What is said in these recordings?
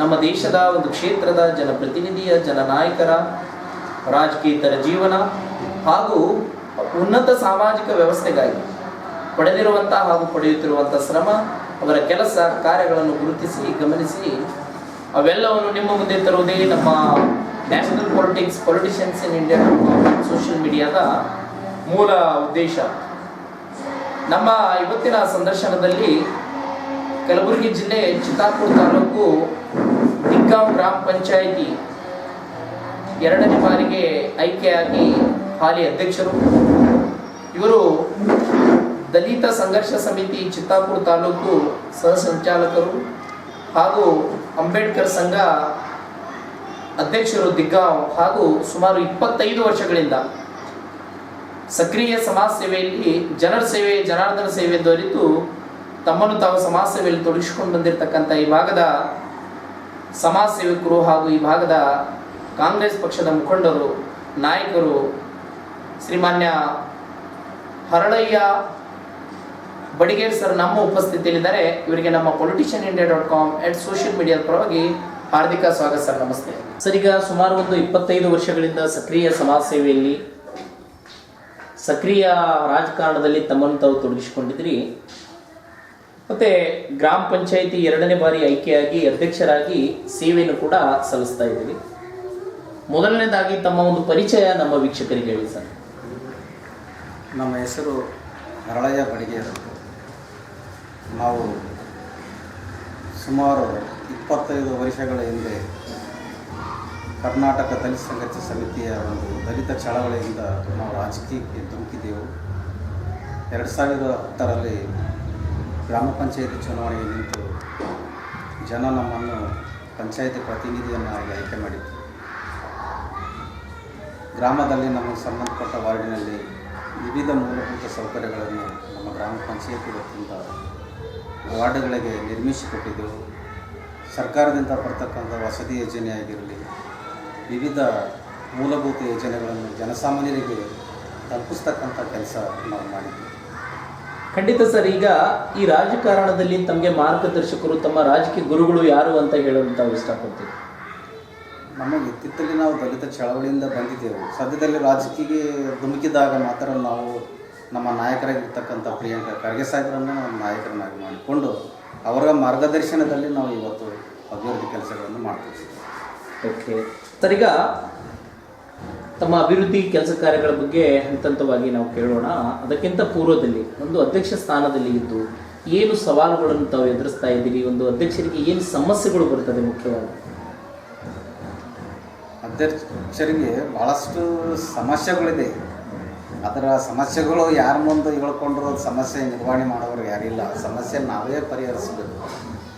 ನಮ್ಮ ದೇಶದ ಒಂದು ಕ್ಷೇತ್ರದ ಜನಪ್ರತಿನಿಧಿಯ, ಜನನಾಯಕರ ರಾಜಕೀಯತರ ಜೀವನ ಹಾಗೂ ಉನ್ನತ ಸಾಮಾಜಿಕ ವ್ಯವಸ್ಥೆಗಾಗಿ ಪಡೆದಿರುವಂಥ ಹಾಗೂ ಪಡೆಯುತ್ತಿರುವಂಥ ಶ್ರಮ, ಅವರ ಕೆಲಸ ಕಾರ್ಯಗಳನ್ನು ಗುರುತಿಸಿ, ಗಮನಿಸಿ, ಅವೆಲ್ಲವನ್ನು ನಿಮ್ಮ ಮುಂದೆ ತರುವುದೇ ನಮ್ಮ national politics politicians in India social ಮೀಡಿಯಾದ ಮೂಲ ಉದ್ದೇಶ. ನಮ್ಮ ಇವತ್ತಿನ ಸಂದರ್ಶನದಲ್ಲಿ ಕಲಬುರಗಿ ಜಿಲ್ಲೆ ಚಿತ್ತಾಪುರ ತಾಲೂಕು ದಿಗ್ಗಾಂವ್ ಗ್ರಾಮ ಪಂಚಾಯಿತಿ ಎರಡನೇ ಬಾರಿಗೆ ಆಯ್ಕೆಯಾಗಿ ಹಾಲಿ ಅಧ್ಯಕ್ಷರು. ಇವರು ದಲಿತ ಸಂಘರ್ಷ ಸಮಿತಿ ಚಿತ್ತಾಪುರ ತಾಲೂಕು ಸಹ ಸಂಚಾಲಕರು ಹಾಗೂ ಅಂಬೇಡ್ಕರ್ ಸಂಘ ಅಧ್ಯಕ್ಷರು ದಿಗ್ಗಾಂವ್ ಹಾಗೂ ಸುಮಾರು ಇಪ್ಪತ್ತೈದು ವರ್ಷಗಳಿಂದ ಸಕ್ರಿಯ ಸಮಾಜ ಸೇವೆಯಲ್ಲಿ ಜನರ ಸೇವೆ, ಜನಾರ್ದನ ಸೇವೆ ದೊರೆತು ತಮ್ಮನ್ನು ತಾವು ಸಮಾಜ ಸೇವೆಯಲ್ಲಿ ತೊಡಗಿಸಿಕೊಂಡು ಬಂದಿರತಕ್ಕಂಥ ಈ ಭಾಗದ ಸಮಾಜ ಸೇವಕರು ಹಾಗೂ ಈ ಭಾಗದ ಕಾಂಗ್ರೆಸ್ ಪಕ್ಷದ ಮುಖಂಡರು, ನಾಯಕರು, ಶ್ರೀಮಾನ್ಯ ಹರಳಯ್ಯ ಬಡಿಗೇರ್ ಸರ್ ನಮ್ಮ ಉಪಸ್ಥಿತಿಯಲ್ಲಿದ್ದಾರೆ. ಇವರಿಗೆ ನಮ್ಮ politician India dot com at social ಮೀಡಿಯಾದ ಪರವಾಗಿ ಹಾರ್ದಿಕ ಸ್ವಾಗತ ಸರ್, ನಮಸ್ತೆ. ಸರ್, ಈಗ ಸುಮಾರು ಒಂದು ಇಪ್ಪತ್ತೈದು ವರ್ಷಗಳಿಂದ ಸಕ್ರಿಯ ಸಮಾಜ ಸೇವೆಯಲ್ಲಿ ಸಕ್ರಿಯ ರಾಜಕಾರಣದಲ್ಲಿ ತಮ್ಮನ್ನು ತಾವು ತೊಡಗಿಸಿಕೊಂಡಿದ್ರಿ ಮತ್ತೆ ಗ್ರಾಮ ಪಂಚಾಯಿತಿ ಎರಡನೇ ಬಾರಿ ಆಯ್ಕೆಯಾಗಿ ಅಧ್ಯಕ್ಷರಾಗಿ ಸೇವೆಯನ್ನು ಕೂಡ ಸಲ್ಲಿಸ್ತಾ ಇದ್ದೀವಿ. ಮೊದಲನೇದಾಗಿ ತಮ್ಮ ಒಂದು ಪರಿಚಯ ನಮ್ಮ ವೀಕ್ಷಕರಿಗೆ ಹೇಳಿ ಸರ್. ನಮ್ಮ ಹೆಸರು ಹರಳಯ್ಯ ಬಡಿಗೆ ನಾವು ಸುಮಾರು ಇಪ್ಪತ್ತೈದು ವರ್ಷಗಳ ಹಿಂದೆ ಕರ್ನಾಟಕ ದಲಿತ ಸಂಘರ್ಷ ಸಮಿತಿಯ ಒಂದು ದಲಿತ ಚಳವಳಿಯಿಂದ ನಾವು ರಾಜಕೀಯಕ್ಕೆ ಧುಮುಕಿದೆವು. ಎರಡು ಸಾವಿರದ ಹತ್ತರಲ್ಲಿ ಗ್ರಾಮ ಪಂಚಾಯಿತಿ ಚುನಾವಣೆಗೆ ನಿಂತು ಜನ ನಮ್ಮನ್ನು ಪಂಚಾಯಿತಿ ಪ್ರತಿನಿಧಿಯನ್ನಾಗಿ ಆಯ್ಕೆ ಮಾಡಿತ್ತು ಗ್ರಾಮದಲ್ಲಿ ನಮಗೆ ಸಂಬಂಧಪಟ್ಟ ವಾರ್ಡಿನಲ್ಲಿ ವಿವಿಧ ಮೂಲಭೂತ ಸೌಕರ್ಯಗಳನ್ನು ನಮ್ಮ ಗ್ರಾಮ ಪಂಚಾಯತಿ ವತಿಯಿಂದ ವಾರ್ಡ್ಗಳಿಗೆ ನಿರ್ಮಿಸಿಕೊಟ್ಟಿದ್ದೆವು ಸರ್ಕಾರದಿಂದ ಬರ್ತಕ್ಕಂಥ ವಸತಿ ಯೋಜನೆ ಆಗಿರಲಿ, ವಿವಿಧ ಮೂಲಭೂತ ಯೋಜನೆಗಳನ್ನು ಜನಸಾಮಾನ್ಯರಿಗೆ ತಲುಪಿಸ್ತಕ್ಕಂಥ ಕೆಲಸ ನಾವು ಮಾಡಿದ್ವಿ. ಖಂಡಿತ ಸರ್ ಈಗ ಈ ರಾಜಕಾರಣದಲ್ಲಿ ತಮಗೆ ಮಾರ್ಗದರ್ಶಕರು ತಮ್ಮ ರಾಜಕೀಯ ಗುರುಗಳು ಯಾರು ಅಂತ ಹೇಳಲು ತಾವು ಇಷ್ಟಪಡ್ತೀವಿ ನಮಗೆ ಇತ್ತಿತ್ತಲ್ಲಿ ನಾವು ದಲಿತ ಚಳವಳಿಯಿಂದ ಬಂದಿದ್ದೇವೆ. ಸದ್ಯದಲ್ಲಿ ರಾಜಕೀಯಕ್ಕೆ ಧುಮುಕಿದಾಗ ಮಾತ್ರ ನಾವು ನಮ್ಮ ನಾಯಕರಾಗಿರ್ತಕ್ಕಂಥ ಪ್ರಿಯಾಂಕ ಖರ್ಗೆ ಸಾಹೇಬರನ್ನು ನಾವು ನಾಯಕರನ್ನಾಗಿ ಮಾಡಿಕೊಂಡು ಅವರ ಮಾರ್ಗದರ್ಶನದಲ್ಲಿ ನಾವು ಇವತ್ತು ಅಭಿವೃದ್ಧಿ ಕೆಲಸಗಳನ್ನು ಮಾಡ್ತೀವಿ ಓಕೆ ಸರ್ ಈಗ ತಮ್ಮ ಅಭಿವೃದ್ಧಿ ಕೆಲಸ ಕಾರ್ಯಗಳ ಬಗ್ಗೆ ಹಂತ ಹಂತವಾಗಿ ನಾವು ಕೇಳೋಣ. ಅದಕ್ಕಿಂತ ಪೂರ್ವದಲ್ಲಿ ಒಂದು ಅಧ್ಯಕ್ಷ ಸ್ಥಾನದಲ್ಲಿ ಇದ್ದು, ಏನು ಸವಾಲುಗಳನ್ನು ತಾವು ಎದುರಿಸ್ತಾ ಇದ್ದೀರಿ? ಒಂದು ಅಧ್ಯಕ್ಷರಿಗೆ ಏನು ಸಮಸ್ಯೆಗಳು ಬರ್ತದೆ ಮುಖ್ಯವಾಗಿ? ಅಧ್ಯಕ್ಷರಿಗೆ ಭಾಳಷ್ಟು ಸಮಸ್ಯೆಗಳಿದೆ. ಅದರ ಸಮಸ್ಯೆಗಳು ಯಾರ ಮುಂದೆ ಹೇಳ್ಕೊಂಡ್ರು ಸಮಸ್ಯೆ ನಿರ್ವಹಣೆ ಮಾಡೋರು ಯಾರಿಲ್ಲ. ಸಮಸ್ಯೆ ನಾವೇ ಪರಿಹರಿಸಬೇಕು.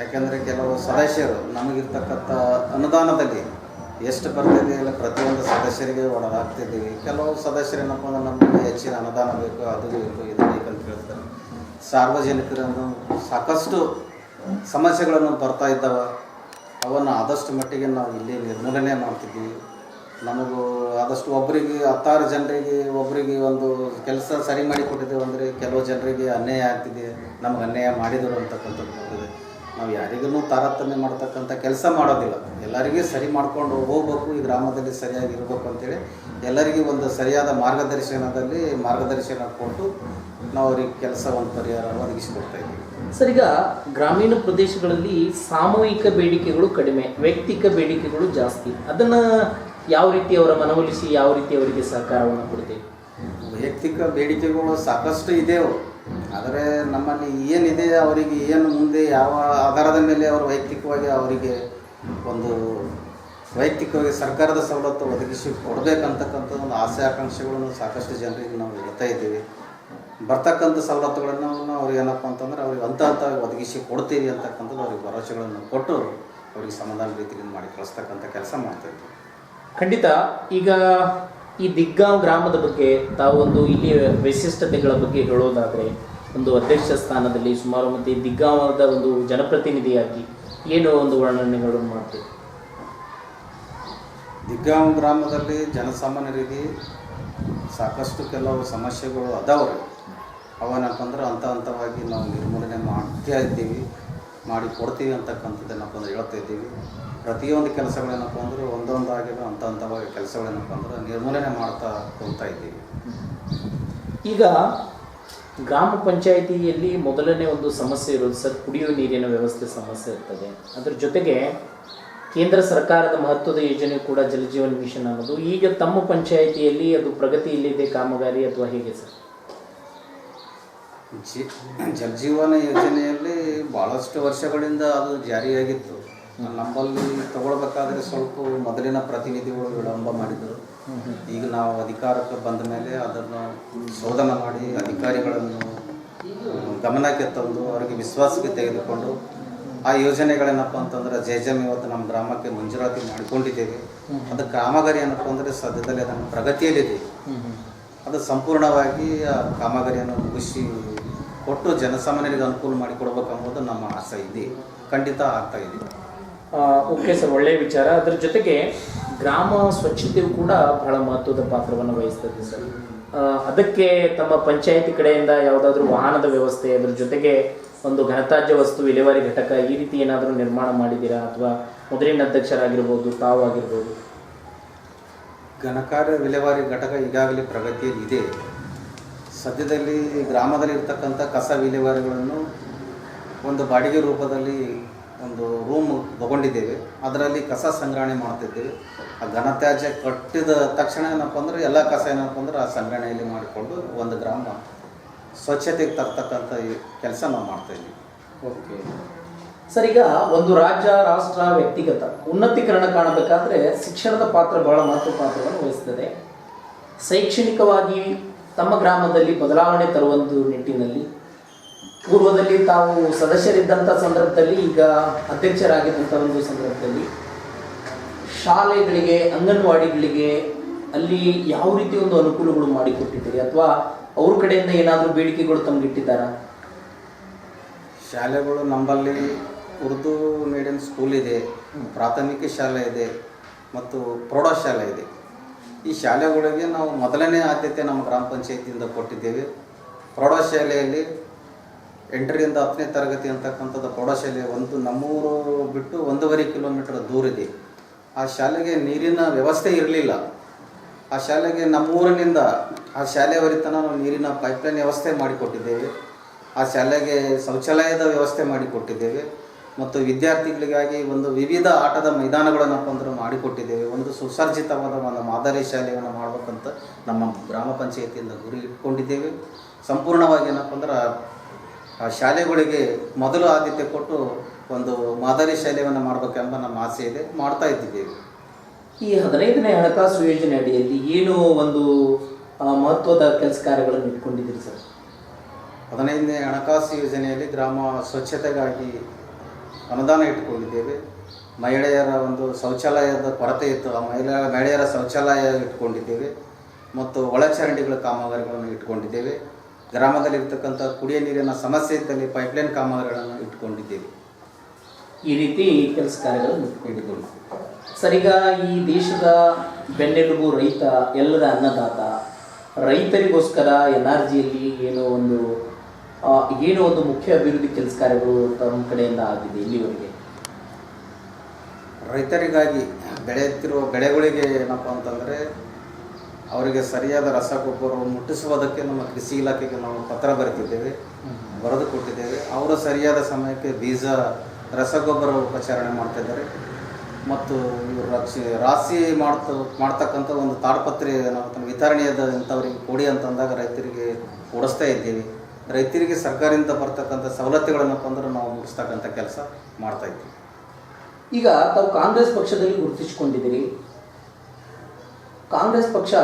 ಯಾಕೆಂದರೆ ಕೆಲವು ಸದಸ್ಯರು ನಮಗಿರ್ತಕ್ಕಂಥ ಅನುದಾನದಲ್ಲಿ ಎಷ್ಟು ಬರ್ತಿದೆ ಇಲ್ಲ ಪ್ರತಿಯೊಂದು ಸದಸ್ಯರಿಗೆ ಒಳಗಾಗ್ತಿದ್ದೀವಿ. ಕೆಲವು ಸದಸ್ಯರೇನಪ್ಪ ಅಂದ್ರೆ ನಮಗೆ ಹೆಚ್ಚಿನ ಅನುದಾನ ಬೇಕು, ಅದು ಬೇಕು, ಇದು ಬೇಕು ಅಂತ ಹೇಳ್ತಾರೆ. ಸಾರ್ವಜನಿಕರನ್ನು ಸಾಕಷ್ಟು ಸಮಸ್ಯೆಗಳನ್ನು ಬರ್ತಾ ಇದ್ದಾವೆ. ಅವನ್ನು ಆದಷ್ಟು ಮಟ್ಟಿಗೆ ನಾವು ಇಲ್ಲಿ ನಿರ್ಮೂಲನೆ ಮಾಡ್ತಿದ್ದೀವಿ. ನಮಗೂ ಆದಷ್ಟು ಒಬ್ಬರಿಗೆ ಹತ್ತಾರು ಜನರಿಗೆ ಒಬ್ಬರಿಗೆ ಒಂದು ಕೆಲಸ ಸರಿ ಮಾಡಿ ಕೊಟ್ಟಿದ್ದೇವೆ ಅಂದರೆ ಕೆಲವು ಜನರಿಗೆ ಅನ್ಯಾಯ ಆಗ್ತಿದೆ. ನಮ್ಗೆ ಅನ್ಯಾಯ ಮಾಡಿದರು ಅಂತಕ್ಕಂಥದ್ದು ಬರ್ತದೆ ನಾವು ಯಾರಿಗೂ ತಾರತಮ್ಯ ಮಾಡ್ತಕ್ಕಂಥ ಕೆಲಸ ಮಾಡೋದಿಲ್ಲ. ಎಲ್ಲರಿಗೂ ಸರಿ ಮಾಡಿಕೊಂಡು ಹೋಗ್ಬೇಕು ಈ ಗ್ರಾಮದಲ್ಲಿ ಸರಿಯಾಗಿ ಇರಬೇಕು ಅಂತೇಳಿ ಎಲ್ಲರಿಗೂ ಒಂದು ಸರಿಯಾದ ಮಾರ್ಗದರ್ಶನದಲ್ಲಿ ಮಾರ್ಗದರ್ಶನ ಕೊಟ್ಟು ನಾವು ಅವ್ರಿಗೆ ಕೆಲಸ ಒಂದು ಪರಿಹಾರ ಒದಗಿಸಿಕೊಡ್ತಾ ಇದ್ದೀವಿ. ಸರ್ ಈಗ ಗ್ರಾಮೀಣ ಪ್ರದೇಶಗಳಲ್ಲಿ ಸಾಮೂಹಿಕ ಬೇಡಿಕೆಗಳು ಕಡಿಮೆ ವೈಯಕ್ತಿಕ ಬೇಡಿಕೆಗಳು ಜಾಸ್ತಿ. ಅದನ್ನು ಯಾವ ರೀತಿ ಅವರ ಮನವೊಲಿಸಿ ಯಾವ ರೀತಿ ಅವರಿಗೆ ಸಹಕಾರವನ್ನು ಕೊಡ್ತೀವಿ ವೈಯಕ್ತಿಕ ಬೇಡಿಕೆಗಳು ಸಾಕಷ್ಟು ಇದೆವು. ಆದರೆ ನಮ್ಮಲ್ಲಿ ಏನಿದೆ, ಅವರಿಗೆ ಏನು ಮುಂದೆ ಯಾವ ಆಧಾರದ ಮೇಲೆ ಅವರು ವೈಯಕ್ತಿಕವಾಗಿ ಅವರಿಗೆ ಒಂದು ವೈಯಕ್ತಿಕವಾಗಿ ಸರ್ಕಾರದ ಸವಲತ್ತು ಒದಗಿಸಿ ಕೊಡಬೇಕಂತಕ್ಕಂಥ ಒಂದು ಆಸೆ, ಆಕಾಂಕ್ಷೆಗಳನ್ನು ಸಾಕಷ್ಟು ಜನರಿಗೆ ನಾವು ಹೇಳ್ತಾ ಇದ್ದೀವಿ. ಬರ್ತಕ್ಕಂಥ ಸವಲತ್ತುಗಳನ್ನು ಅವ್ರು ಏನಪ್ಪ ಅಂತಂದ್ರೆ ಅವ್ರಿಗೆ ಹಂತ ಹಂತ ಒದಗಿಸಿ ಕೊಡ್ತೀವಿ ಅಂತಕ್ಕಂಥದ್ದು ಅವ್ರಿಗೆ ಭರವಸೆಗಳನ್ನು ಕೊಟ್ಟು ಅವ್ರಿಗೆ ಸಮಾಧಾನ ರೀತಿಯಿಂದ ಮಾಡಿ ಕಳಿಸ್ತಕ್ಕಂಥ ಕೆಲಸ ಮಾಡ್ತಾಯಿದ್ವಿ ಖಂಡಿತ. ಈಗ ಈ ದಿಗ್ಗಾಂವ್ ಗ್ರಾಮದ ಬಗ್ಗೆ ತಾವೊಂದು ಇಲ್ಲಿ ವೈಶಿಷ್ಟ್ಯತೆಗಳ ಬಗ್ಗೆ ಹೇಳೋದಾದರೆ ಒಂದು ಅಧ್ಯಕ್ಷ ಸ್ಥಾನದಲ್ಲಿ ಸುಮಾರು ಮತ್ತೆ ದಿಗ್ಗಾಮದ ಒಂದು ಜನಪ್ರತಿನಿಧಿಯಾಗಿ ಏನು ಒಂದು ವರ್ಣನೆಗಳನ್ನು ಮಾಡ್ತೀವಿ ದಿಗ್ಗಾಮ ಗ್ರಾಮದಲ್ಲಿ ಜನಸಾಮಾನ್ಯರಿಗೆ ಸಾಕಷ್ಟು ಕೆಲವು ಸಮಸ್ಯೆಗಳು ಅದಾವ್ರಿ. ಅವನಪ್ಪಂದ್ರೆ ಹಂತ ಹಂತವಾಗಿ ನಾವು ನಿರ್ಮೂಲನೆ ಮಾಡ್ತಾ ಇದ್ದೀವಿ ಮಾಡಿ ಕೊಡ್ತೀವಿ ಅಂತಕ್ಕಂಥದ್ದೇನಪ್ಪ ಅಂದ್ರೆ ಹೇಳ್ತಾ ಇದ್ದೀವಿ. ಪ್ರತಿಯೊಂದು ಕೆಲಸಗಳೇನಪ್ಪ ಅಂದ್ರೆ ಒಂದೊಂದಾಗಿ ಹಂತ ಹಂತವಾಗಿ ಕೆಲಸಗಳೇನಪ್ಪ ಅಂದ್ರೆ ನಿರ್ಮೂಲನೆ ಮಾಡ್ತಾ ಹೋಗ್ತಾ ಇದ್ದೀವಿ. ಈಗ ಗ್ರಾಮ ಪಂಚಾಯಿತಿಯಲ್ಲಿ ಮೊದಲನೇ ಒಂದು ಸಮಸ್ಯೆ ಇರೋದು ಸರ್, ಕುಡಿಯುವ ನೀರಿನ ವ್ಯವಸ್ಥೆ ಸಮಸ್ಯೆ ಇರ್ತದೆ. ಅದರ ಜೊತೆಗೆ ಕೇಂದ್ರ ಸರ್ಕಾರದ ಮಹತ್ವದ ಯೋಜನೆ ಕೂಡ ಜಲಜೀವನ ಮಿಷನ್ ಅನ್ನೋದು. ಈಗ ತಮ್ಮ ಪಂಚಾಯಿತಿಯಲ್ಲಿ ಅದು ಪ್ರಗತಿಯಲ್ಲಿದೆ ಕಾಮಗಾರಿ ಅಥವಾ ಹೇಗೆ ಸರ್? ಜಿ ಜಲಜೀವನ ಯೋಜನೆಯಲ್ಲಿ ಭಾಳಷ್ಟು ವರ್ಷಗಳಿಂದ ಅದು ಜಾರಿಯಾಗಿತ್ತು. ನಮ್ಮಲ್ಲಿ ತಗೊಳ್ಬೇಕಾದ್ರೆ ಸ್ವಲ್ಪ ಮೊದಲಿನ ಪ್ರತಿನಿಧಿಗಳು ವಿಳಂಬ ಮಾಡಿದರು. ಈಗ ನಾವು ಅಧಿಕಾರಕ್ಕೆ ಬಂದ ಮೇಲೆ ಅದನ್ನು ಶೋಧನೆ ಮಾಡಿ ಅಧಿಕಾರಿಗಳನ್ನು ಗಮನಕ್ಕೆ ತಂದು ಅವರಿಗೆ ವಿಶ್ವಾಸಕ್ಕೆ ತೆಗೆದುಕೊಂಡು ಆ ಯೋಜನೆಗಳೇನಪ್ಪ ಅಂತಂದ್ರೆ ಜೆ ಇವತ್ತು ನಮ್ಮ ಗ್ರಾಮಕ್ಕೆ ಮಂಜೂರಾತಿ ಮಾಡಿಕೊಂಡಿದ್ದೇವೆ. ಅದು ಕಾಮಗಾರಿ ಏನಪ್ಪ ಅಂದರೆ ಸದ್ಯದಲ್ಲಿ ಅದನ್ನು ಪ್ರಗತಿಯಲ್ಲಿದೆ. ಅದು ಸಂಪೂರ್ಣವಾಗಿ ಆ ಕಾಮಗಾರಿಯನ್ನು ಮುಗಿಸಿ ಕೊಟ್ಟು ಜನಸಾಮಾನ್ಯರಿಗೆ ಅನುಕೂಲ ಮಾಡಿಕೊಡ್ಬೇಕಂಬುದು ನಮ್ಮ ಆಸೆ ಇದೆ. ಖಂಡಿತ ಆಗ್ತಾ ಇದೆ. ಓಕೆ ಸರ್, ಒಳ್ಳೆಯ ವಿಚಾರ. ಅದ್ರ ಜೊತೆಗೆ ಗ್ರಾಮ ಸ್ವಚ್ಛತೆಯು ಕೂಡ ಬಹಳ ಮಹತ್ವದ ಪಾತ್ರವನ್ನು ವಹಿಸ್ತದೆ ಸರ್. ಅದಕ್ಕೆ ತಮ್ಮ ಪಂಚಾಯಿತಿ ಕಡೆಯಿಂದ ಯಾವುದಾದ್ರೂ ವಾಹನದ ವ್ಯವಸ್ಥೆ, ಅದ್ರ ಜೊತೆಗೆ ಒಂದು ಘನತಾಜ್ಯ ವಸ್ತು ವಿಲೇವಾರಿ ಘಟಕ ಈ ರೀತಿ ಏನಾದರೂ ನಿರ್ಮಾಣ ಮಾಡಿದ್ದೀರಾ ಅಥವಾ ಮೊದಲಿನ ಅಧ್ಯಕ್ಷರಾಗಿರ್ಬೋದು, ತಾವು ಆಗಿರ್ಬೋದು? ಘನಕಾರ್ಯ ವಿಲೇವಾರಿ ಘಟಕ ಈಗಾಗಲೇ ಪ್ರಗತಿಯಲ್ಲಿ ಇದೆ. ಸದ್ಯದಲ್ಲಿ ಗ್ರಾಮದಲ್ಲಿ ಇರ್ತಕ್ಕಂಥ ಕಸ ವಿಲೇವಾರಿಗಳನ್ನು ಒಂದು ಬಾಡಿಗೆ ರೂಪದಲ್ಲಿ ಒಂದು ರೂಮ್ ತಗೊಂಡಿದ್ದೇವೆ. ಅದರಲ್ಲಿ ಕಸ ಸಂಗ್ರಹಣೆ ಮಾಡ್ತಿದ್ದೇವೆ. ಆ ಘನತ್ಯಾಜ್ಯ ಕಟ್ಟಿದ ತಕ್ಷಣ ಏನಪ್ಪ ಅಂದ್ರೆ ಎಲ್ಲ ಕಸ ಏನಪ್ಪ ಅಂದ್ರೆ ಆ ಸಂಗ್ರಹಣೆಯಲ್ಲಿ ಮಾಡಿಕೊಂಡು ಒಂದು ಗ್ರಾಮ ಸ್ವಚ್ಛತೆಗೆ ತರ್ತಕ್ಕಂಥ ಈ ಕೆಲಸ ನಾವು ಮಾಡ್ತಾಯಿದ್ದೀವಿ ಓಕೆ. ಸರ್, ಈಗ ಒಂದು ರಾಜ್ಯ, ರಾಷ್ಟ್ರ, ವ್ಯಕ್ತಿಗತ ಉನ್ನತೀಕರಣ ಕಾಣಬೇಕಾದ್ರೆ ಶಿಕ್ಷಣದ ಪಾತ್ರ ಬಹಳ ಮಹತ್ವ ಪಾತ್ರವನ್ನು ವಹಿಸ್ತದೆ. ಶೈಕ್ಷಣಿಕವಾಗಿ ತಮ್ಮ ಗ್ರಾಮದಲ್ಲಿ ಬದಲಾವಣೆ ತರುವಂಥ ನಿಟ್ಟಿನಲ್ಲಿ ಪೂರ್ವದಲ್ಲಿ ತಾವು ಸದಸ್ಯರಿದ್ದಂಥ ಸಂದರ್ಭದಲ್ಲಿ ಈಗ ಅಧ್ಯಕ್ಷರಾಗಿದ್ದಂಥ ಒಂದು ಸಂದರ್ಭದಲ್ಲಿ ಶಾಲೆಗಳಿಗೆ ಅಂಗನವಾಡಿಗಳಿಗೆ ಅಲ್ಲಿ ಯಾವ ರೀತಿ ಒಂದು ಅನುಕೂಲಗಳು ಮಾಡಿಕೊಟ್ಟಿದ್ದೀರಿ? ಅಥವಾ ಅವ್ರ ಕಡೆಯಿಂದ ಏನಾದರೂ ಬೇಡಿಕೆಗಳು ತಮಗಿಟ್ಟಿದ್ದಾರಾ? ಶಾಲೆಗಳು ನಮ್ಮಲ್ಲಿ ಉರ್ದು ಮೀಡಿಯಂ ಸ್ಕೂಲ್ ಇದೆ ಪ್ರಾಥಮಿಕ ಶಾಲೆ ಇದೆ ಮತ್ತು ಪ್ರೌಢಶಾಲೆ ಇದೆ. ಈ ಶಾಲೆಗಳಿಗೆ ನಾವು ಮೊದಲನೇ ಆದ್ಯತೆ ನಮ್ಮ ಗ್ರಾಮ ಪಂಚಾಯತಿಯಿಂದ ಕೊಟ್ಟಿದ್ದೇವೆ. ಪ್ರೌಢಶಾಲೆಯಲ್ಲಿ ಎಂಟರಿಂದ ಹತ್ತನೇ ತರಗತಿ ಅಂತಕ್ಕಂಥದ್ದು ಪ್ರೌಢಶಾಲೆ ಒಂದು ನಮ್ಮೂರು ಬಿಟ್ಟು ಒಂದೂವರೆ ಕಿಲೋಮೀಟರ್ ದೂರ ಇದೆ. ಆ ಶಾಲೆಗೆ ನೀರಿನ ವ್ಯವಸ್ಥೆ ಇರಲಿಲ್ಲ. ಆ ಶಾಲೆಗೆ ನಮ್ಮೂರಿನಿಂದ ಆ ಶಾಲೆವರಿತನ ನಾವು ನೀರಿನ ಪೈಪ್ಲೈನ್ ವ್ಯವಸ್ಥೆ ಮಾಡಿಕೊಟ್ಟಿದ್ದೇವೆ. ಆ ಶಾಲೆಗೆ ಶೌಚಾಲಯದ ವ್ಯವಸ್ಥೆ ಮಾಡಿಕೊಟ್ಟಿದ್ದೇವೆ. ಮತ್ತು ವಿದ್ಯಾರ್ಥಿಗಳಿಗಾಗಿ ಒಂದು ವಿವಿಧ ಆಟದ ಮೈದಾನಗಳನ್ನಪ್ಪ ಅಂದ್ರೆ ಮಾಡಿಕೊಟ್ಟಿದ್ದೇವೆ. ಒಂದು ಸುಸರ್ಜಿತವಾದ ಒಂದು ಮಾದರಿ ಶಾಲೆಯನ್ನು ಮಾಡಬೇಕಂತ ನಮ್ಮ ಗ್ರಾಮ ಪಂಚಾಯತಿಯಿಂದ ಗುರಿ ಇಟ್ಕೊಂಡಿದ್ದೇವೆ. ಸಂಪೂರ್ಣವಾಗಿ ಏನಪ್ಪ ಅಂದ್ರೆ ಶಾಲೆಗಳಿಗೆ ಮೊದಲು ಆದ್ಯತೆ ಕೊಟ್ಟು ಒಂದು ಮಾದರಿ ಶಾಲೆಯನ್ನು ಮಾಡಬೇಕೆಂಬ ನಮ್ಮ ಆಸೆ ಇದೆ ಮಾಡ್ತಾ ಇದ್ದಿದ್ದೇವೆ ಈ ಹದಿನೈದನೇ ಹಣಕಾಸು ಯೋಜನೆ ಅಡಿಯಲ್ಲಿ ಏನು ಒಂದು ಮಹತ್ವದ ಕೆಲಸ ಕಾರ್ಯಗಳನ್ನು ಇಟ್ಕೊಂಡಿದ್ದೀರಿ ಸರ್? ಹದಿನೈದನೇ ಹಣಕಾಸು ಯೋಜನೆಯಲ್ಲಿ ಗ್ರಾಮ ಸ್ವಚ್ಛತೆಗಾಗಿ ಅನುದಾನ ಇಟ್ಕೊಂಡಿದ್ದೇವೆ. ಮಹಿಳೆಯರ ಒಂದು ಶೌಚಾಲಯದ ಕೊರತೆ ಇತ್ತು ಆ ಮಹಿಳೆಯರ ಮಹಿಳೆಯರ ಶೌಚಾಲಯ ಇಟ್ಕೊಂಡಿದ್ದೇವೆ. ಮತ್ತು ಒಳಚರಂಡಿಗಳ ಕಾಮಗಾರಿಗಳನ್ನು ಇಟ್ಕೊಂಡಿದ್ದೇವೆ. ಗ್ರಾಮದಲ್ಲಿ ಇರ್ತಕ್ಕಂಥ ಕುಡಿಯ ನೀರಿನ ಸಮಸ್ಯೆ ಇದ್ದಲ್ಲಿ ಪೈಪ್ಲೈನ್ ಕಾಮಗಾರಿಗಳನ್ನು ಇಟ್ಕೊಂಡಿದ್ದೇವೆ. ಈ ರೀತಿ ಕೆಲಸ ಕಾರ್ಯಗಳನ್ನು ಇಟ್ಕೊಂಡಿದ್ದೇವೆ. ಇಟ್ಕೊಂಡು ಸರ್ ಈಗ ಈ ದೇಶದ ಬೆನ್ನೆಲುಬು ರೈತ ಎಲ್ಲದ ಅನ್ನದಾತ ರೈತರಿಗೋಸ್ಕರ ಎನ್ ಆರ್ ಜಿಯಲ್ಲಿ ಏನೋ ಒಂದು ಏನೋ ಒಂದು ಮುಖ್ಯ ಅಭಿವೃದ್ಧಿ ಕೆಲಸ ಕಾರ್ಯಗಳು ತಮ್ಮ ಕಡೆಯಿಂದ ಆಗಿದೆ ಇಲ್ಲಿವರೆಗೆ? ರೈತರಿಗಾಗಿ ಬೆಳೆಯುತ್ತಿರುವ ಬೆಳೆಗಳಿಗೆ ಏನಪ್ಪ ಅಂತಂದರೆ ಅವರಿಗೆ ಸರಿಯಾದ ರಸಗೊಬ್ಬರವನ್ನು ಮುಟ್ಟಿಸುವುದಕ್ಕೆ ನಮ್ಮ ಕೃಷಿ ಇಲಾಖೆಗೆ ನಾವು ಪತ್ರ ಬರೆದಿದ್ದೇವೆ ಬರೆದು ಕೊಟ್ಟಿದ್ದೇವೆ. ಅವರು ಸರಿಯಾದ ಸಮಯಕ್ಕೆ ಬೀಜ ರಸಗೊಬ್ಬರ ಉಪಚಾರಣೆ ಮಾಡ್ತಿದ್ದಾರೆ ಮತ್ತು ಇವರು ರಕ್ಷಿ ರಾಶಿ ಮಾಡ್ತ ಮಾಡ್ತಕ್ಕಂಥ ಒಂದು ತಾಡ್ಪತ್ರೆ ನಾವು ವಿತರಣೆಯಾದ ಇಂಥವ್ರಿಗೆ ಕೊಡಿ ಅಂತಂದಾಗ ರೈತರಿಗೆ ಕೊಡಿಸ್ತಾ ಇದ್ದೀವಿ. ರೈತರಿಗೆ ಸರ್ಕಾರದಿಂದ ಬರ್ತಕ್ಕಂಥ ಸವಲತ್ತುಗಳನ್ನಪ್ಪ ಅಂದ್ರೆ ನಾವು ಮುಗಿಸ್ತಕ್ಕಂಥ ಕೆಲಸ ಮಾಡ್ತಾ ಇದ್ದೀವಿ. ಈಗ ತಾವು ಕಾಂಗ್ರೆಸ್ ಪಕ್ಷದಲ್ಲಿ ಗುರುತಿಸಿಕೊಂಡಿದ್ದೀರಿ. ಕಾಂಗ್ರೆಸ್ ಪಕ್ಷ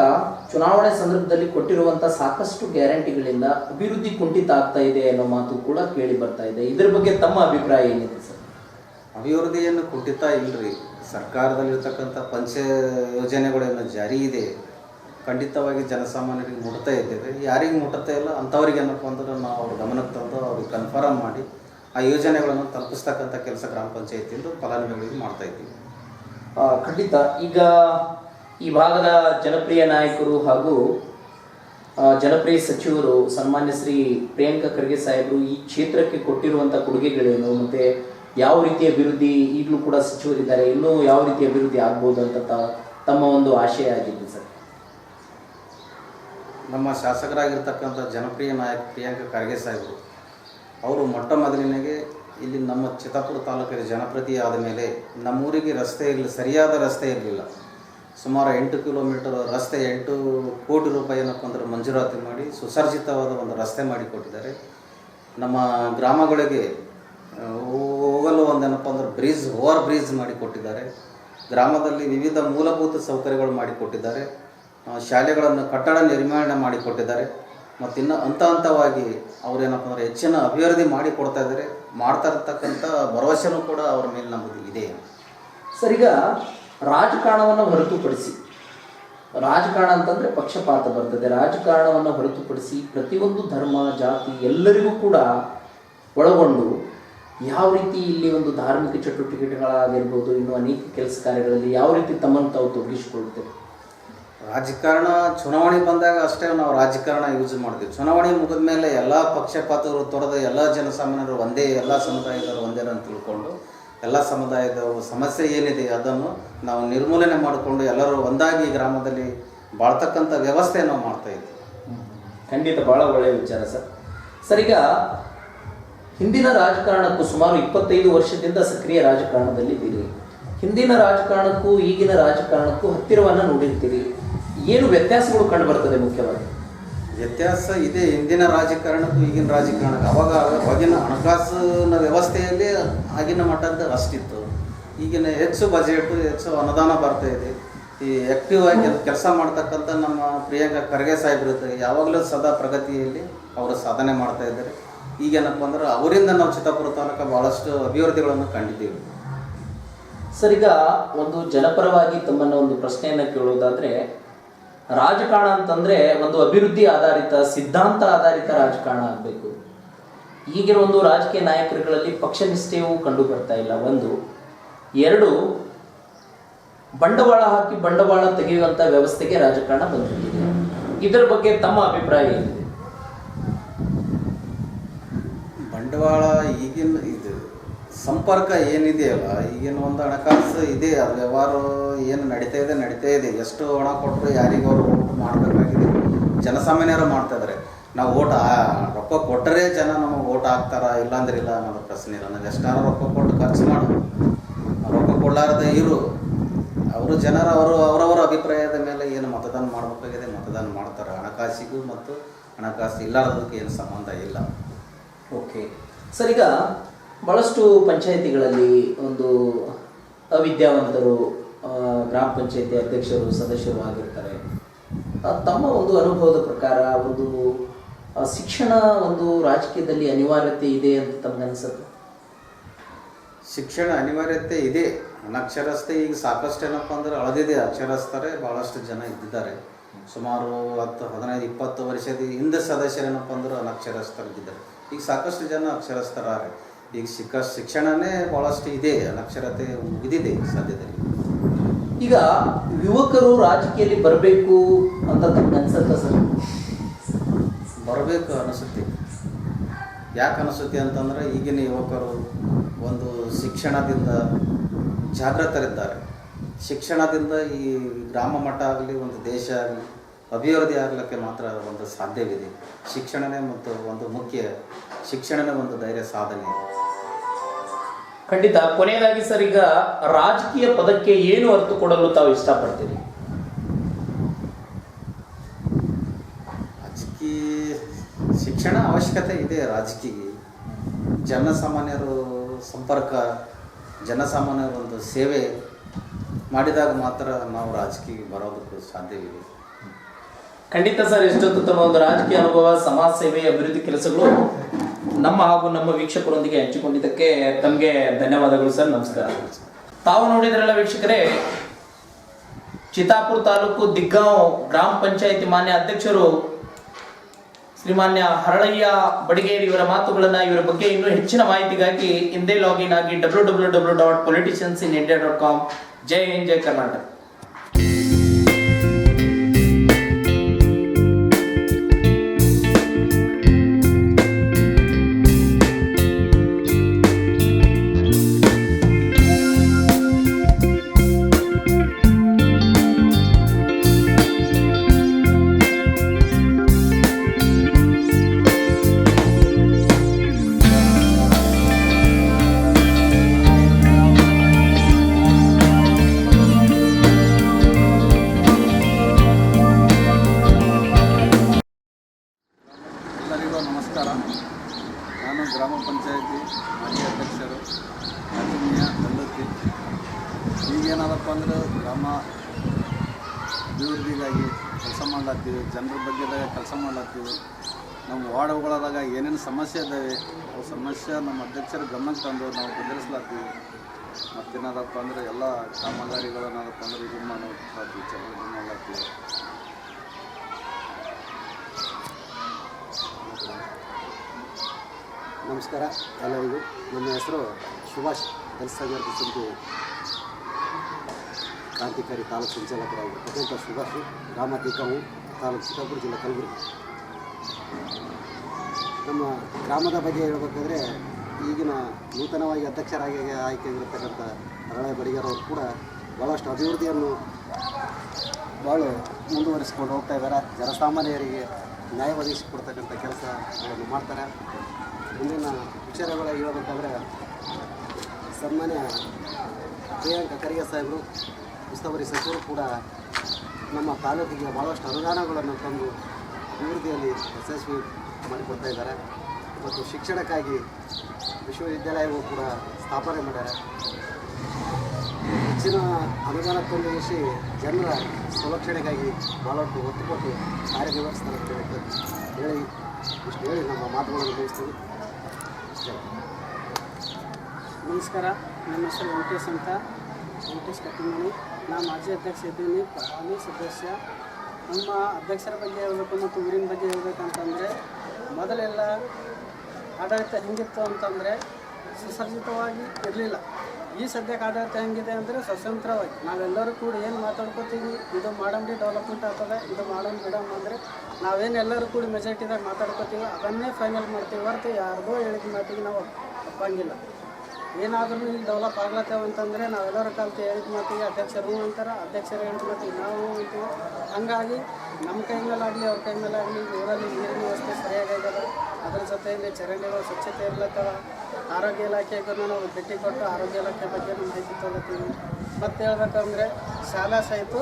ಚುನಾವಣೆ ಸಂದರ್ಭದಲ್ಲಿ ಕೊಟ್ಟಿರುವಂಥ ಸಾಕಷ್ಟು ಗ್ಯಾರಂಟಿಗಳಿಂದ ಅಭಿವೃದ್ಧಿ ಕುಂಠಿತ ಆಗ್ತಾ ಇದೆ ಅನ್ನೋ ಮಾತು ಕೂಡ ಕೇಳಿ ಬರ್ತಾ ಇದೆ. ಇದ್ರ ಬಗ್ಗೆ ತಮ್ಮ ಅಭಿಪ್ರಾಯ ಏನಿದೆ ಸರ್? ಅಭಿವೃದ್ಧಿಯನ್ನು ಕುಂಠಿತ ಇಲ್ಲರಿ ಸರ್ಕಾರದಲ್ಲಿರ್ತಕ್ಕಂಥ ಪಂಚ ಯೋಜನೆಗಳೇನು ಜಾರಿ ಇದೆ. ಖಂಡಿತವಾಗಿ ಜನಸಾಮಾನ್ಯರಿಗೆ ಮುಟ್ತಾ ಇದ್ದೇವೆ. ಯಾರಿಗೆ ಮುಟ್ಟುತ್ತಾ ಇಲ್ಲ ಅಂಥವ್ರಿಗೆ ಏನಪ್ಪ ಅಂದ್ರೆ ನಾವು ಅವ್ರ ಗಮನಕ್ಕೆ ತಂದು ಅವ್ರಿಗೆ ಕನ್ಫರ್ಮ್ ಮಾಡಿ ಆ ಯೋಜನೆಗಳನ್ನು ತಲುಪಿಸ್ತಕ್ಕಂಥ ಕೆಲಸ ಗ್ರಾಮ ಪಂಚಾಯತಿಯಿಂದ ಫಲಾನುಭವಿಗಳಿಗೆ ಮಾಡ್ತಾ ಇದ್ದೀವಿ. ಖಂಡಿತ. ಈಗ ಈ ಭಾಗದ ಜನಪ್ರಿಯ ನಾಯಕರು ಹಾಗೂ ಜನಪ್ರಿಯ ಸಚಿವರು ಸನ್ಮಾನ್ಯ ಶ್ರೀ ಪ್ರಿಯಾಂಕಾ ಖರ್ಗೆ ಸಾಹೇಬರು ಈ ಕ್ಷೇತ್ರಕ್ಕೆ ಕೊಟ್ಟಿರುವಂಥ ಕೊಡುಗೆಗಳೇನು? ಮತ್ತು ಯಾವ ರೀತಿಯ ಅಭಿವೃದ್ಧಿ ಈಗಲೂ ಕೂಡ ಸಚಿವರಿದ್ದಾರೆ? ಇನ್ನೂ ಯಾವ ರೀತಿಯ ಅಭಿವೃದ್ಧಿ ಆಗ್ಬೋದು ಅಂತ ತಮ್ಮ ಒಂದು ಆಶಯ ಆಗಿದೆ ಸರ್. ನಮ್ಮ ಶಾಸಕರಾಗಿರ್ತಕ್ಕಂಥ ಜನಪ್ರಿಯ ನಾಯಕ ಪ್ರಿಯಾಂಕಾ ಖರ್ಗೆ ಸಾಹೇಬರು, ಅವರು ಮೊಟ್ಟ ಮೊದಲಿನಾಗೆ ಇಲ್ಲಿ ನಮ್ಮ ಚಿತ್ತಾಪುರ ತಾಲೂಕಿನ ಜನಪ್ರತಿ ಆದ ಮೇಲೆ ನಮ್ಮೂರಿಗೆ ರಸ್ತೆ ಇರಲಿ, ಸರಿಯಾದ ರಸ್ತೆ ಇರಲಿಲ್ಲ. ಸುಮಾರು ಎಂಟು ಕಿಲೋಮೀಟರ್ ರಸ್ತೆ ಎಂಟು ಕೋಟಿ ರೂಪಾಯಿ ಏನಪ್ಪ ಅಂದ್ರೆ ಮಂಜೂರಾತಿ ಮಾಡಿ ಸುಸರ್ಜಿತವಾದ ಒಂದು ರಸ್ತೆ ಮಾಡಿಕೊಟ್ಟಿದ್ದಾರೆ ನಮ್ಮ ಗ್ರಾಮಗಳಿಗೆ ಹೋಗಲು ಒಂದೇನಪ್ಪ ಅಂದ್ರೆ ಬ್ರಿಡ್ಜ್ ಓವರ್ ಬ್ರಿಡ್ಜ್ ಮಾಡಿಕೊಟ್ಟಿದ್ದಾರೆ ಗ್ರಾಮದಲ್ಲಿ ವಿವಿಧ ಮೂಲಭೂತ ಸೌಕರ್ಯಗಳು ಮಾಡಿಕೊಟ್ಟಿದ್ದಾರೆ ಶಾಲೆಗಳನ್ನು ಕಟ್ಟಡ ನಿರ್ಮಾಣ ಮಾಡಿಕೊಟ್ಟಿದ್ದಾರೆ ಮತ್ತು ಇನ್ನು ಹಂತ ಹಂತವಾಗಿ ಅವರೇನಪ್ಪ ಅಂದರೆ ಹೆಚ್ಚಿನ ಅಭಿವೃದ್ಧಿ ಮಾಡಿ ಕೊಡ್ತಾ ಇದ್ದಾರೆ. ಮಾಡ್ತಾ ಇರ್ತಕ್ಕಂಥ ಭರವಸೆನೂ ಕೂಡ ಅವರ ಮೇಲೆ ನಮ್ಮದು ಇದೆ. ಸರ್ ರಾಜಕಾರಣವನ್ನು ಹೊರತುಪಡಿಸಿ. ರಾಜಕಾರಣ ಅಂತಂದ್ರೆ ಪಕ್ಷಪಾತ ಬರ್ತದೆ. ರಾಜಕಾರಣವನ್ನು ಹೊರತುಪಡಿಸಿ ಪ್ರತಿಯೊಂದು ಧರ್ಮ, ಜಾತಿ ಎಲ್ಲರಿಗೂ ಕೂಡ ಒಳಗೊಂಡು ಯಾವ ರೀತಿ ಇಲ್ಲಿ ಒಂದು ಧಾರ್ಮಿಕ ಚಟುವಟಿಕೆಗಳಾಗಿರ್ಬೋದು, ಇನ್ನು ಅನೇಕ ಕೆಲಸ ಕಾರ್ಯಗಳಲ್ಲಿ ಯಾವ ರೀತಿ ತಮ್ಮನ್ನು ತಾವು ತೊಡಗಿಸಿಕೊಳ್ತೇವೆ ರಾಜಕಾರಣ ಚುನಾವಣೆ ಬಂದಾಗ ಅಷ್ಟೇ ನಾವು ರಾಜಕಾರಣ ಯೂಸ್ ಮಾಡ್ತೀವಿ. ಚುನಾವಣೆ ಮುಗಿದ ಮೇಲೆ ಎಲ್ಲ ಪಕ್ಷಪಾತಗಳು ತೊರೆದ ಎಲ್ಲ ಜನಸಾಮಾನ್ಯರು ಒಂದೇ, ಎಲ್ಲ ಸಮುದಾಯದವರು ಒಂದೇ ಅಂತ ತಿಳ್ಕೊಂಡು ಎಲ್ಲ ಸಮುದಾಯದ ಸಮಸ್ಯೆ ಏನಿದೆ ಅದನ್ನು ನಾವು ನಿರ್ಮೂಲನೆ ಮಾಡಿಕೊಂಡು ಎಲ್ಲರೂ ಒಂದಾಗಿ ಗ್ರಾಮದಲ್ಲಿ ಬಾಳ್ತಕ್ಕಂಥ ವ್ಯವಸ್ಥೆ ನಾವು ಮಾಡ್ತಾ ಖಂಡಿತ ಬಹಳ ಒಳ್ಳೆಯ ವಿಚಾರ ಸರ್. ಸರ್, ಈಗ ಹಿಂದಿನ ರಾಜಕಾರಣಕ್ಕೂ ಸುಮಾರು ಇಪ್ಪತ್ತೈದು ವರ್ಷದಿಂದ ಸಕ್ರಿಯ ರಾಜಕಾರಣದಲ್ಲಿ ಇದ್ದೀರಿ. ಹಿಂದಿನ ರಾಜಕಾರಣಕ್ಕೂ ಈಗಿನ ರಾಜಕಾರಣಕ್ಕೂ ಹತ್ತಿರವನ್ನು ನೋಡಿರ್ತೀರಿ. ಏನು ವ್ಯತ್ಯಾಸಗಳು ಕಂಡು ಬರ್ತದೆ ಮುಖ್ಯವಾಗಿ? ವ್ಯತ್ಯಾಸ ಇದೆ ಹಿಂದಿನ ರಾಜಕಾರಣಕ್ಕೂ ಈಗಿನ ರಾಜಕಾರಣಕ್ಕೆ. ಅವಾಗ ಅವಾಗಿನ ಹಣಕಾಸಿನ ವ್ಯವಸ್ಥೆಯಲ್ಲಿ ಆಗಿನ ಮಟ್ಟದ ಅಷ್ಟಿತ್ತು ಈಗಿನ ಹೆಚ್ಚು ಬಜೆಟು ಹೆಚ್ಚು ಅನುದಾನ ಬರ್ತಾ ಇದೆ. ಈ ಆ್ಯಕ್ಟಿವ್ ಆಗಿ ಕೆಲಸ ಮಾಡ್ತಕ್ಕಂಥ ನಮ್ಮ ಪ್ರಿಯಾಂಕ ಖರ್ಗೆ ಸಾಹೇಬರು ಯಾವಾಗಲೂ ಸದಾ ಪ್ರಗತಿಯಲ್ಲಿ ಅವರು ಸಾಧನೆ ಮಾಡ್ತಾ ಇದ್ದಾರೆ. ಈಗೇನಪ್ಪ ಅಂದ್ರೆ ಅವರಿಂದ ನಾವು ಚಿತ್ತಾಪುರ ತಾಲೂಕು ಭಾಳಷ್ಟು ಅಭಿವೃದ್ಧಿಗಳನ್ನು ಕಂಡಿದ್ದೀವಿ. ಸರ್, ಈಗ ಒಂದು ಜನಪರವಾಗಿ ತಮ್ಮನ್ನು ಒಂದು ಪ್ರಶ್ನೆಯನ್ನು ಕೇಳೋದಾದ್ರೆ ರಾಜಕಾರಣ ಅಂತಂದ್ರೆ ಒಂದು ಅಭಿವೃದ್ಧಿ ಆಧಾರಿತ, ಸಿದ್ಧಾಂತ ಆಧಾರಿತ ರಾಜಕಾರಣ ಆಗಬೇಕು. ಈಗಿನ ಒಂದು ರಾಜಕೀಯ ನಾಯಕರುಗಳಲ್ಲಿ ಪಕ್ಷ ನಿಷ್ಠೆಯೂ ಕಂಡು ಬರ್ತಾ ಇಲ್ಲ. ಒಂದು. ಎರಡು, ಬಂಡವಾಳ ಹಾಕಿ ಬಂಡವಾಳ ತೆಗೆಯುವಂತ ವ್ಯವಸ್ಥೆಗೆ ರಾಜಕಾರಣ ಬಂದಿದೆ. ಇದರ ಬಗ್ಗೆ ತಮ್ಮ ಅಭಿಪ್ರಾಯ ಏನಿದೆ? ಬಂಡವಾಳ ಈಗಿನ ಸಂಪರ್ಕ ಏನಿದೆಯಲ್ಲ, ಈಗಿನ ಒಂದು ಹಣಕಾಸು ಇದೆ ಅದು ವ್ಯವಹಾರ ಏನು ನಡೀತಾ ಇದೆ ನಡೀತಾ ಇದೆ. ಎಷ್ಟು ಹಣ ಕೊಟ್ಟರು ಯಾರಿಗೆ ಅವರು ಓಟ್ ಮಾಡಬೇಕಾಗಿದೆ. ಜನಸಾಮಾನ್ಯರು ಮಾಡ್ತಾಯಿದ್ದಾರೆ ನಾವು ಓಟ್ ರೊಕ್ಕ ಕೊಟ್ಟರೆ ಜನ ನಮಗೆ ಓಟ್ ಹಾಕ್ತಾರ, ಇಲ್ಲಾಂದ್ರೆ ಇಲ್ಲ ಅನ್ನೋದು ಪ್ರಶ್ನೆ ಇಲ್ಲ. ನಾನು ಎಷ್ಟಾರು ರೊಕ್ಕ ಕೊಟ್ಟು ಖರ್ಚು ಮಾಡು ರೊಕ್ಕ ಕೊಡಲಾರದೆ ಇರು. ಅವರು ಜನರು, ಅವರು, ಅವರವರ ಅಭಿಪ್ರಾಯದ ಮೇಲೆ ಏನು ಮತದಾನ ಮಾಡಬೇಕಾಗಿದೆ, ಮತದಾನ ಮಾಡ್ತಾರೆ. ಹಣಕಾಸಿಗೂ ಮತ್ತು ಹಣಕಾಸು ಇಲ್ಲಾರದಕ್ಕೆ ಏನು ಸಂಬಂಧ ಇಲ್ಲ. ಓಕೆ ಸರ್, ಈಗ ಭಾಳಷ್ಟು ಪಂಚಾಯಿತಿಗಳಲ್ಲಿ ಒಂದು ಅವಿದ್ಯಾವಂತರು ಗ್ರಾಮ ಪಂಚಾಯಿತಿ ಅಧ್ಯಕ್ಷರು, ಸದಸ್ಯರು ಆಗಿರ್ತಾರೆ. ತಮ್ಮ ಒಂದು ಅನುಭವದ ಪ್ರಕಾರ ಒಂದು ಶಿಕ್ಷಣ ಒಂದು ರಾಜಕೀಯದಲ್ಲಿ ಅನಿವಾರ್ಯತೆ ಇದೆ ಅಂತ ತಮ್ಗೆ ಅನ್ಸುತ್ತೆ? ಶಿಕ್ಷಣ ಅನಿವಾರ್ಯತೆ ಇದೆ. ಅನಕ್ಷರಸ್ಥೆ ಈಗ ಸಾಕಷ್ಟು ಏನಪ್ಪ ಅಂದ್ರೆ ಅಳದಿದೆ. ಅಕ್ಷರಸ್ಥರೇ ಭಾಳಷ್ಟು ಜನ ಇದ್ದಿದ್ದಾರೆ. ಸುಮಾರು ಹತ್ತು, ಹದಿನೈದು, ಇಪ್ಪತ್ತು ವರ್ಷದ ಹಿಂದೆ ಸದಸ್ಯರೇನಪ್ಪ ಅಂದ್ರೆ ಅನಕ್ಷರಸ್ಥರಿದ್ದಾರೆ ಈಗ ಸಾಕಷ್ಟು ಜನ ಅಕ್ಷರಸ್ಥರಾರೆ ಈಗ ಸಿಕ್ಕ ಶಿಕ್ಷಣನೇ ಭಾಳಷ್ಟು ಇದೆ, ಅನಕ್ಷರತೆ ಮುಗಿದಿದೆ ಸದ್ಯದಲ್ಲಿ. ಈಗ ಯುವಕರು ರಾಜಕೀಯದಲ್ಲಿ ಬರಬೇಕು ಅಂತ ಅನ್ಸುತ್ತಾ ಸರ್? ಬರಬೇಕು ಅನಿಸುತ್ತೆ. ಯಾಕೆ ಅನಿಸುತ್ತೆ ಅಂತಂದರೆ ಈಗಿನ ಯುವಕರು ಒಂದು ಶಿಕ್ಷಣದಿಂದ ಜಾಗೃತರಿದ್ದಾರೆ ಶಿಕ್ಷಣದಿಂದ ಈ ಗ್ರಾಮ ಮಟ್ಟ ಆಗಲಿ, ಒಂದು ದೇಶ ಆಗಲಿ, ಅಭಿವೃದ್ಧಿ ಆಗಲಿಕ್ಕೆ ಮಾತ್ರ ಒಂದು ಸಾಧ್ಯವಿದೆ. ಶಿಕ್ಷಣನೇ ಮತ್ತು ಒಂದು ಮುಖ್ಯ, ಶಿಕ್ಷಣನೇ ಒಂದು ಧೈರ್ಯ ಸಾಧನೆ. ಖಂಡಿತ. ಕೊನೆಯದಾಗಿ ಸರ್ ಈಗ ರಾಜಕೀಯ ಪದಕ್ಕೆ ಏನು ಅರ್ಥ ಕೊಡಲು ತಾವು ಇಷ್ಟಪಡ್ತೀರಿ? ರಾಜಕೀಯ ಶಿಕ್ಷಣ ಅವಶ್ಯಕತೆ ಇದೆ ರಾಜಕೀಯ ಜನಸಾಮಾನ್ಯರು ಸಂಪರ್ಕ ಜನಸಾಮಾನ್ಯರ ಒಂದು ಸೇವೆ ಮಾಡಿದಾಗ ಮಾತ್ರ ನಾವು ರಾಜಕೀಯ ಬರೋದಕ್ಕೆ ಸಾಧ್ಯವಿದೆ. ಖಂಡಿತ ಸರ್ ಎಷ್ಟೊತ್ತು ತಮ್ಮ ಒಂದು ರಾಜಕೀಯ ಅನುಭವ ಸಮಾಜ ಸೇವೆ ಅಭಿವೃದ್ಧಿ ಕೆಲಸಗಳು ನಮ್ಮ ಹಾಗೂ ನಮ್ಮ ವೀಕ್ಷಕರೊಂದಿಗೆ ಹಂಚಿಕೊಂಡಿದ್ದಕ್ಕೆ ತಮಗೆ ಧನ್ಯವಾದಗಳು ಸರ್, ನಮಸ್ಕಾರ. ತಾವು ನೋಡಿದ್ರಲ್ಲ ವೀಕ್ಷಕರೇ, ಚಿತ್ತಾಪುರ ತಾಲೂಕು ದಿಗ್ಗಾಂವ್ ಗ್ರಾಮ ಪಂಚಾಯಿತಿ ಮಾನ್ಯ ಅಧ್ಯಕ್ಷರು ಶ್ರೀಮಾನ್ಯ ಹರಳಯ್ಯ ಬಡಿಗೇರಿ ಇವರ ಮಾತುಗಳನ್ನ ಇವರ ಬಗ್ಗೆ ಇನ್ನೂ ಹೆಚ್ಚಿನ ಮಾಹಿತಿಗಾಗಿ ಹಿಂದೆ ಲಾಗಿನ್ ಆಗಿ W W W dot politicians in India dot com ಜೈ ಹಿಂದ್, ಜೈ ಕರ್ನಾಟಕ. ಈಗೇನದಪ್ಪ ಅಂದ್ರೆ ಗ್ರಾಮ ಅಭಿವೃದ್ಧಿಗಾಗಿ ಕೆಲಸ ಮಾಡ್ಲತ್ತೀವಿ ಜನರ ಬಗ್ಗೆದಾಗ ಕೆಲಸ ಮಾಡ್ಲತ್ತೀವಿ ನಮ್ಮ ವಾರ್ಡ್ಗಳದಾಗ ಏನೇನು ಸಮಸ್ಯೆ ಇದ್ದಾವೆ ಅವು ಸಮಸ್ಯೆ ನಮ್ಮ ಅಧ್ಯಕ್ಷರ ಗಮನಕ್ಕೆ ತಂದು ನಾವು ಬೆದರಿಸ್ಲಾತ್ತೀವಿ ಮತ್ತೇನದಪ್ಪ ಅಂದ್ರೆ ಎಲ್ಲ ಕಾಮಗಾರಿಗಳನ್ನದಪ್ಪ ಅಂದ್ರೆ ಇದು ಮಾಡ್ಲತ್ತೀವಿ ಚೆನ್ನಾಗಿ ಮಾಡ್ಲತ್ತೀವಿ ನಮಸ್ಕಾರ ಎಲ್ಲರಿಗೂ. ನನ್ನ ಹೆಸರು ಸುಭಾಷ್ ಕೆಲಸ ಸಮಿತಿ ಕ್ರಾಂತಿಕಾರಿ ತಾಲೂಕು ಸಂಚಾಲಕರಾಗಿರ್ತಕ್ಕಂಥ ಸುಭಾಷ್ ಗ್ರಾಮ ತಿಕ್ಕಾವು ತಾಲೂಕು ಚಿಕ್ಕಪುರ ಜಿಲ್ಲೆ ಕಲಬುರಗಿ. ನಮ್ಮ ಗ್ರಾಮದ ಬಗ್ಗೆ ಹೇಳಬೇಕಾದ್ರೆ, ಈಗಿನ ನೂತನವಾಗಿ ಅಧ್ಯಕ್ಷರಾಗಿ ಆಯ್ಕೆಯಾಗಿರ್ತಕ್ಕಂಥ ಅರಳೆ ಬಡಿಗರ್ ಅವರು ಕೂಡ ಭಾಳಷ್ಟು ಅಭಿವೃದ್ಧಿಯನ್ನು ಭಾಳ ಮುಂದುವರಿಸ್ಕೊಂಡು ಹೋಗ್ತಾ ಇದ್ದಾರೆ. ಜನಸಾಮಾನ್ಯರಿಗೆ ನ್ಯಾಯ ಒದಗಿಸಿಕೊಡ್ತಕ್ಕಂಥ ಕೆಲಸಗಳನ್ನು ಮಾಡ್ತಾರೆ. ಮುಂದಿನ ವಿಚಾರಗಳ ಹೇಳಬೇಕಾದ್ರೆ, ಸನ್ಮಾನ್ಯ ಪ್ರಿಯಾಂಕ ಖರ್ಗೆ ಸಾಹೇಬರು ಉಸ್ತುವಾರಿ ಸಚಿವರು ಕೂಡ ನಮ್ಮ ತಾಲೂಕಿಗೆ ಭಾಳಷ್ಟು ಅನುದಾನಗಳನ್ನು ತಂದು ಅಭಿವೃದ್ಧಿಯಲ್ಲಿ ಯಶಸ್ವಿ ಮಾಡಿಕೊಡ್ತಾ ಇದ್ದಾರೆ. ಮತ್ತು ಶಿಕ್ಷಣಕ್ಕಾಗಿ ವಿಶ್ವವಿದ್ಯಾಲಯವು ಕೂಡ ಸ್ಥಾಪನೆ ಮಾಡ್ಯಾರ. ಹೆಚ್ಚಿನ ಅನುದಾನ ತಂದಿಸಿ ಜನರ ಸಂರಕ್ಷಣೆಗಾಗಿ ಭಾಳಷ್ಟು ಒತ್ತು ಕೊಟ್ಟು ಕಾರ್ಯನಿರ್ವಹಿಸ್ತಾರೆ ಅಂತ ಹೇಳಿ- ಇಷ್ಟು ಹೇಳಿ ನಮ್ಮ ಮಾತುಗಳನ್ನು ಮುಗಿಸ್ತೀವಿ. ನಮಸ್ಕಾರ. ನನ್ನ ಹೆಸರು ವೆಂಕಟೇಶ್ ಅಂತ. ವೆಂಕಟೇಶ್ ಕಟ್ಟಿಮನಿ. ನಾ ಮಾಜಿ ಅಧ್ಯಕ್ಷ ಇದ್ದೀನಿ ಹಾಲಿ ಸದಸ್ಯ. ನಮ್ಮ ಅಧ್ಯಕ್ಷರ ಬಗ್ಗೆ ಹೇಳಬೇಕು ಮತ್ತು ಊರಿನ ಬಗ್ಗೆ ಹೇಳಬೇಕಂತಂದರೆ, ಮೊದಲೆಲ್ಲ ಆಡಳಿತ ಹೆಂಗಿತ್ತು ಅಂತಂದರೆ ಸುಸರ್ಜಿತವಾಗಿ ಇರಲಿಲ್ಲ. ಈ ಸದ್ಯಕ್ಕೆ ಆಡಳಿತ ಹೆಂಗಿದೆ ಅಂದರೆ ಸ್ವತಂತ್ರವಾಗಿ. ನಾವೆಲ್ಲರೂ ಕೂಡ ಏನು ಮಾತಾಡ್ಕೋತೀವಿ, ಇದು ಮಾಡಂಬಿ ಡೆವಲಪ್ಮೆಂಟ್ ಆಗ್ತದೆ, ಇದು ಮಾಡಂಬಿ ಬಿಡಮ್ ಅಂದರೆ ನಾವೇನು ಎಲ್ಲರೂ ಕೂಡ ಮೆಜಾರಿಟಿದಾಗ ಮಾತಾಡ್ಕೋತೀವಿ, ಅದನ್ನೇ ಫೈನಲ್ ಮಾಡ್ತೀವಿ ಹೊರತು ಯಾರ್ದೋ ಹೇಳಿದ ಮಾತಿಗೆ ನಾವು ಒಪ್ಪಂಗಿಲ್ಲ. ಏನಾದ್ರೂ ಇಲ್ಲಿ ಡೆವಲಪ್ ಆಗ್ಲತ್ತೇವೆ ಅಂತಂದರೆ ನಾವೆಲ್ಲರ ಕಲ್ತು ಹೇಳಿದ ಮಾತಿಗೆ ಅಧ್ಯಕ್ಷರು ಅಂತಾರೆ, ಅಧ್ಯಕ್ಷರು ಹೇಳಿದ ಮಾತಿಗೆ ನಾವು ಅಂತೀವಿ. ಹಾಗಾಗಿ ನಮ್ಮ ಕೈ ಮೇಲಾಗಲಿ ಅವ್ರ ಕೈ ಮೇಲಾಗಲಿ ಊರಲ್ಲಿ ನೀರಿನ ವ್ಯವಸ್ಥೆ ಸರಿಯಾಗಿದೆ ಅದ್ರ ಜೊತೆಯಲ್ಲಿ ಚರಂಡಿಗಳು ಸ್ವಚ್ಛತೆ ಇರ್ಲತ್ತವ ಆರೋಗ್ಯ ಇಲಾಖೆಗೂ ನಾವು ಭೇಟಿ ಕೊಟ್ಟು ಆರೋಗ್ಯ ಇಲಾಖೆ ಬಗ್ಗೆ ಮಾಹಿತಿ ತಗೋತೀವಿ ಮತ್ತು ಹೇಳ್ಬೇಕಂದ್ರೆ ಶಾಲಾ ಸಹಿತ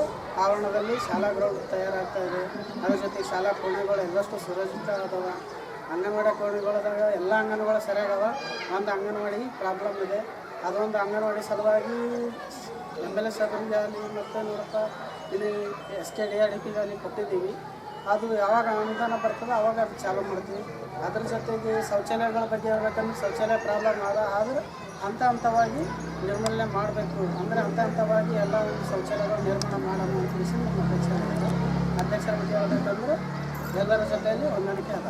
ಆವರಣದಲ್ಲಿ ಶಾಲಾ ಗ್ರೌಂಡ್ ತಯಾರಾಗ್ತಾ ಇದೆ. ಅದ್ರ ಜೊತೆಗೆ ಶಾಲಾ ಕೋಣೆಗಳು ಎಲ್ಲಷ್ಟು ಸುರಕ್ಷಿತ ಅದಾವ ಅಂಗನವಾಡಿ ಕೋಣೆಗಳದಾಗ ಎಲ್ಲ ಅಂಗನವಾಡಿ ಸರಿಯಾಗವ? ಒಂದು ಅಂಗನವಾಡಿ ಪ್ರಾಬ್ಲಮ್ ಇದೆ. ಅದೊಂದು ಅಂಗನವಾಡಿ ಸಲುವಾಗಿ ಎಂ ಎಲ್ ಎ ಸಾಹೇಬರಿಗೆ ಆಗಲಿ ಮತ್ತು ನೋಡಪ್ಪ, ಇಲ್ಲಿ S K D R D ಪಿಗೆ ಅಲ್ಲಿ ಕೊಟ್ಟಿದ್ದೀವಿ. ಅದು ಯಾವಾಗ ಅನುದಾನ ಬರ್ತದೆ ಅವಾಗ ಅದು ಚಾಲೂ ಮಾಡ್ತೀವಿ. ಅದ್ರ ಜೊತೆಗೆ ಶೌಚಾಲಯಗಳ ಬಗ್ಗೆ ಹೇಳ್ಬೇಕಂದ್ರೆ ಶೌಚಾಲಯ ಪ್ರಾಬ್ಲಮ್ ಆದ ಆದರೆ ಹಂತ ಹಂತವಾಗಿ ನಿರ್ಮೂಲನೆ ಮಾಡಬೇಕು. ಅಂದರೆ ಹಂತ ಹಂತವಾಗಿ ಎಲ್ಲ ಒಂದು ಶೌಚಾಲಯಗಳು ನಿರ್ಮಾಣ ಮಾಡೋಣ ಅಂತ ತಿಳಿಸಿ ನಮ್ಮ ಅಧ್ಯಕ್ಷರ ಅಧ್ಯಕ್ಷರ ಬಗ್ಗೆ ಹೇಳ್ಬೇಕಂದ್ರೆ ಎಲ್ಲರ ಜೊತೆಯಲ್ಲಿ ಹೊಂದಾಣಿಕೆ ಅದ.